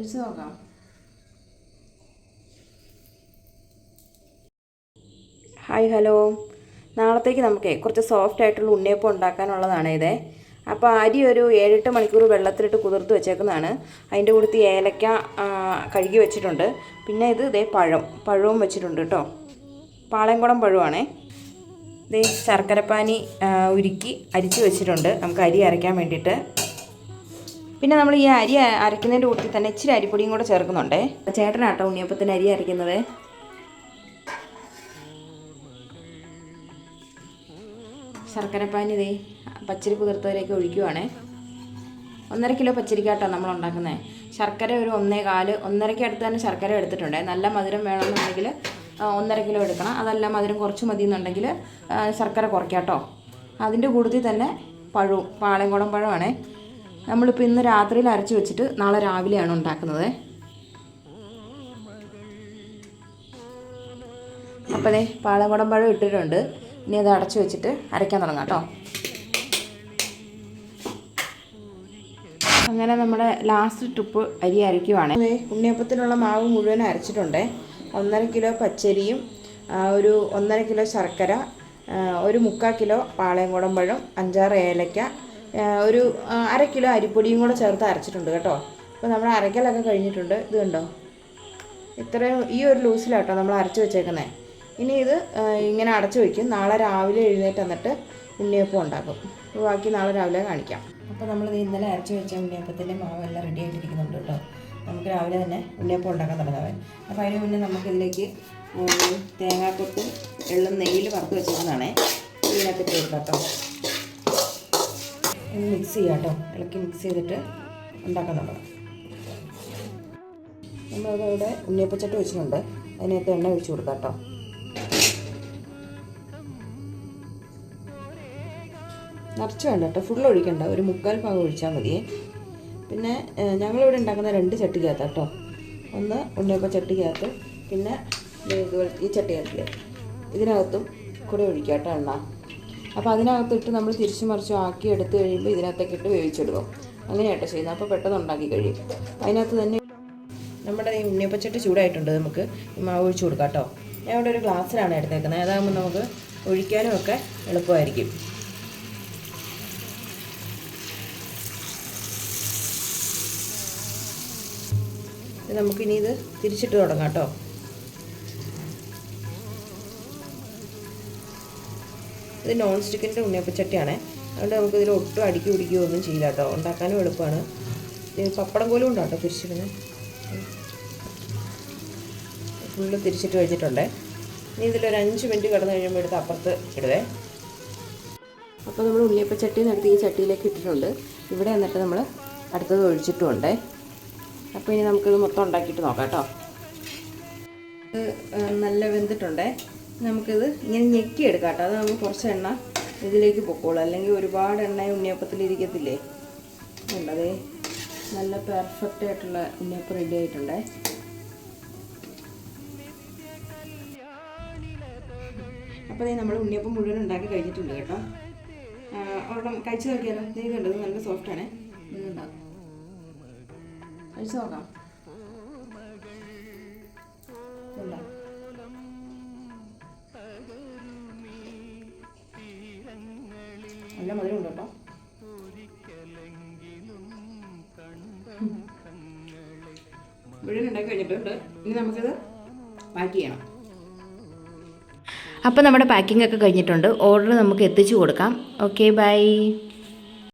കഴിച്ചു നോക്കാം. Hi hello. നാളത്തേക്ക് നമുക്ക് കുറച്ച് സോഫ്റ്റ് ആയിട്ടുള്ള ഉണ്ണിയപ്പം ഉണ്ടാക്കാനുള്ളതാണ് ഇതേ. അപ്പോൾ അരി ഒരു ഏഴെട്ട് മണിക്കൂർ വെള്ളത്തിലിട്ട് കുതിർത്ത് വെച്ചേക്കുന്നതാണ്. അതിന്റെ കൂടത്ത് ഏലക്ക കഴുകി വെച്ചിട്ടുണ്ട്. പിന്നെ ഇത് ഇതേ പഴം പഴവും വെച്ചിട്ടുണ്ട് കേട്ടോ. പാളയംകുളം പഴമാണേ ഇതേ ശർക്കരപ്പാനി ഉരുക്കി അരിച്ച് വെച്ചിട്ടുണ്ട്. നമുക്ക് അരി അരയ്ക്കാൻ വേണ്ടിയിട്ട്. പിന്നെ നമ്മൾ ഈ അരി അരയ്ക്കുന്നതിന്റെ കൂട്ടത്തിൽ തന്നെ ഇച്ചിരി അരിപ്പൊടിയും കൂടെ ചേർക്കുന്നുണ്ടേ. ചേട്ടനാട്ടോ ഉണ്ണിയപ്പത്തിന് അരി അരയ്ക്കുന്നത്. ശർക്കരപ്പാനി ഇതേ പച്ചരി കുതിർത്തവരെയൊക്കെ ഒഴിക്കുവാണേ. ഒന്നര കിലോ പച്ചരിക്കാട്ടോ നമ്മൾ ഉണ്ടാക്കുന്നത് ശർക്കര ഒരു ഒന്നേ കാൽ ഒന്നരയ്ക്ക് അടുത്ത് തന്നെ ശർക്കര എടുത്തിട്ടുണ്ട്. നല്ല മധുരം വേണമെന്നുണ്ടെങ്കിൽ ഒന്നര കിലോ എടുക്കണം. അതല്ല മധുരം കുറച്ച് മതി എന്നുണ്ടെങ്കിൽ ശർക്കര കുറയ്ക്കാം കേട്ടോ അതിന്റെ കൂട്ടത്തിൽ തന്നെ പഴവും പാളയംകുളം പഴമാണേ നമ്മളിപ്പോൾ ഇന്ന് രാത്രിയിൽ അരച്ച് വെച്ചിട്ട് നാളെ രാവിലെയാണ് ഉണ്ടാക്കുന്നത്. അപ്പോൾ അതെ പാളയംകുളം പഴം ഇട്ടിട്ടുണ്ട്. ഇനി അത് അടച്ചു വെച്ചിട്ട് അരയ്ക്കാൻ തുടങ്ങാം കേട്ടോ. അങ്ങനെ നമ്മുടെ ലാസ്റ്റ് ട്രിപ്പ് അരി അരയ്ക്കുവാണ്. ഉണ്ണിയപ്പത്തിനുള്ള മാവ് മുഴുവൻ അരച്ചിട്ടുണ്ട്. ഒന്നര കിലോ പച്ചരിയും ഒരു ഒന്നര കിലോ ശർക്കര ഒരു മുക്കാൽ കിലോ പാളയം പഴം അഞ്ചാറ് ഏലക്ക ഒരു അര കിലോ അരിപ്പൊടിയും കൂടെ ചേർത്ത് അരച്ചിട്ടുണ്ട് കേട്ടോ. അപ്പോൾ നമ്മൾ അരക്കലൊക്കെ കഴിഞ്ഞിട്ടുണ്ട്. ഇത് കണ്ടോ? ഇത്രയും ഈ ഒരു ലൂസിലാട്ടോ നമ്മൾ അരച്ച് വെച്ചേക്കുന്നത് ഇനി ഇത് ഇങ്ങനെ അടച്ചു വയ്ക്കും നാളെ രാവിലെ എഴുന്നേറ്റ് വന്നിട്ട് ഉണ്ണിയപ്പം ഉണ്ടാക്കും. ബാക്കി നാളെ രാവിലെ കാണിക്കാം. അപ്പോൾ നമ്മൾ ഇന്നലെ അരച്ച് വെച്ച ഉണ്ണിയപ്പത്തിന്റെ മാവെല്ലാം റെഡി ആയിട്ടിരിക്കുന്നുണ്ട് കേട്ടോ. നമുക്ക് രാവിലെ തന്നെ ഉണ്ണിയപ്പം ഉണ്ടാക്കാൻ തുടങ്ങാം അപ്പോൾ അതിന് മുന്നേ നമുക്കിതിലേക്ക് തേങ്ങാക്കൊട്ടും എള്ളും നെയ്യിൽ വറുത്ത് വെച്ചിരുന്നതാണേ ഇതിനകത്ത് കേട്ടോ. ഒന്ന് മിക്സ് ചെയ്യാം കേട്ടോ ഇളക്കി മിക്സ് ചെയ്തിട്ട് ഉണ്ടാക്കാൻ തുടങ്ങാം. നമ്മളത് ഇവിടെ ഉണ്ണിയപ്പച്ചട്ടി വെച്ചിട്ടുണ്ട്. അതിനകത്ത് എണ്ണ ഒഴിച്ച് കൊടുക്കാം കേട്ടോ നിറച്ച് വേണ്ട കേട്ടോ ഫുൾ ഒഴിക്കണ്ട. ഒരു മുക്കാൽ ഭാഗം ഒഴിച്ചാൽ മതി പിന്നെ ഞങ്ങളിവിടെ ഉണ്ടാക്കുന്ന രണ്ട് ചട്ടിക്കകത്ത് കേട്ടോ ഒന്ന് ഉണ്ണിയപ്പ ചട്ടിക്കകത്ത് പിന്നെ ഈ ചട്ടിക്കകത്തിൽ ഇതിനകത്തും കൂടെ ഒഴിക്കാം കേട്ടോ എണ്ണ. അപ്പോൾ അതിനകത്തിട്ട് നമ്മൾ തിരിച്ചു മറിച്ചു ആക്കി എടുത്ത് കഴിയുമ്പോൾ ഇതിനകത്തേക്ക് ഇട്ട് വേവിച്ചെടുക്കും അങ്ങനെയാട്ടോ ചെയ്യുന്നത് അപ്പോൾ പെട്ടെന്ന് ഉണ്ടാക്കി കഴിയും. അതിനകത്ത് തന്നെ നമ്മുടെ ഈ ഉണ്ണിയപ്പച്ചട്ടി ചൂടായിട്ടുണ്ട് നമുക്ക്. ഈ മാവ് ഒഴിച്ചു കൊടുക്കാം കേട്ടോ. ഞാൻ ഇവിടെ ഒരു ഗ്ലാസ്സിലാണ് എടുത്തേക്കുന്നത്. അതാകുമ്പോൾ നമുക്ക് ഒഴിക്കാനും ഒക്കെ എളുപ്പമായിരിക്കും. നമുക്കിനി ഇത് തിരിച്ചിട്ട് തുടങ്ങാം കേട്ടോ. ഇത് നോൺ സ്റ്റിക്കിന്റെ ഉണ്ണിയപ്പച്ചട്ടിയാണേ. അതുകൊണ്ട് നമുക്ക് ഇതിൽ ഒട്ടും അടുക്കി പിടിക്കുകയോ ഒന്നും ചെയ്യില്ല കേട്ടോ. ഉണ്ടാക്കാനും എളുപ്പമാണ്. പപ്പടം പോലും ഉണ്ടോ കേട്ടോ തിരിച്ചിടുന്നത് ഫുള്ള് തിരിച്ചിട്ട് കഴിഞ്ഞിട്ടുണ്ട് ഇനി ഇതിലൊരു അഞ്ച് മിനിറ്റ് കിടന്ന് കഴിയുമ്പോൾ എടുത്ത് അപ്പുറത്ത് ഇടുവേ. അപ്പോൾ നമ്മൾ ഉണ്ണിയപ്പച്ചട്ടിയിൽ നിന്ന് എടുത്ത് ഈ ചട്ടിയിലേക്ക് ഇട്ടിട്ടുണ്ട്. ഇവിടെ എന്നിട്ട് നമ്മൾ അടുത്തത് ഒഴിച്ചിട്ടുമുണ്ടേ. അപ്പോൾ ഇനി നമുക്കിത് മൊത്തം ഉണ്ടാക്കിയിട്ട് നോക്കാം കേട്ടോ. നല്ല വെന്തിട്ടുണ്ടേ. നമുക്കിത് ഇങ്ങനെ ഞെക്കി എടുക്കാം കേട്ടോ. അത് നമുക്ക് കുറച്ച് എണ്ണ ഇതിലേക്ക് പൊക്കോളൂ. അല്ലെങ്കിൽ ഒരുപാട് എണ്ണ ഉണ്ണിയപ്പത്തിലിരിക്കത്തില്ലേ ഉണ്ടതേ നല്ല പെർഫെക്റ്റ് ആയിട്ടുള്ള ഉണ്ണിയപ്പം റെഡി ആയിട്ടുണ്ടേ. അപ്പോൾ ദേ നമ്മൾ ഉണ്ണിയപ്പം മുഴുവൻ ഉണ്ടാക്കി കഴിഞ്ഞിട്ടുണ്ട് കേട്ടോ. ഒരെണ്ണം കഴിച്ചു നോക്കിയാലോ? ഇത് നല്ല സോഫ്റ്റാണ് ഇതുണ്ടാകും കഴിച്ചു നോക്കാം. നല്ല മധുരം ഉണ്ട് കേട്ടോ മുഴുവൻ ഉണ്ടാക്കി കഴിഞ്ഞിട്ടുണ്ട്. ഇനി നമുക്കിത് പാക്ക് ചെയ്യണം. അപ്പോൾ നമ്മുടെ പാക്കിംഗ് ഒക്കെ കഴിഞ്ഞിട്ടുണ്ട്. ഓർഡർ നമുക്ക് എത്തിച്ചു കൊടുക്കാം. Okay bye